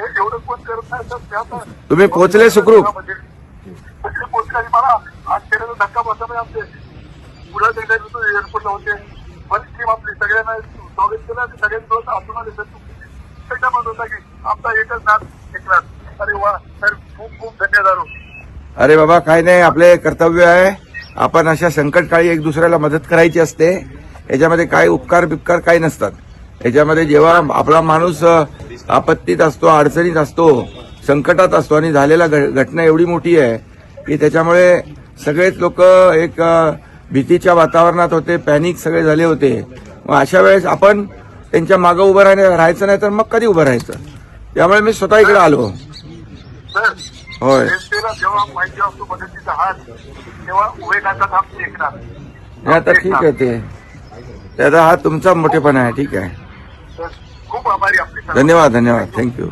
एवढं कोण करत नाही तर ते आता- तुम्ही पोहोचले सुखरूप? पोहोचले पोहोचले आणि मला धक्का बसला नाही आमचे एअरपोर्टला होते. बरीच टीम आपली सगळ्यांना स्वागत केलं आणि सगळ्यांनी आले. होता की आमचा एकच अरे वा सर खूप खूप धन्यवाद. अरे बाबा काय नाही आपले कर्तव्य आहे. आपण अशा संकटकाळी एक दुसऱ्याला मदत करायची असते. याच्यामध्ये काय उपकार बिपकार काही नसतात. याच्यामध्ये जेव्हा आपला माणूस आपत्तीत असतो अडचणीत असतो संकटात असतो आणि झालेला घटना एवढी मोठी आहे की त्याच्यामुळे सगळेच लोक एक भीतीच्या वातावरणात होते पॅनिक सगळे झाले होते. मग अशा वेळेस आपण त्यांच्या मागं उभं राहणे राहायचं नाही तर मग कधी उभं राहायचं? त्यामुळे मी स्वतः इकडे आलो. होय. आता ठीक आहे ते. ते आता हा तुमचा मोठेपणा आहे ठीक आहे. खूप आभारी आपले धन्यवाद धन्यवाद. थँक्यू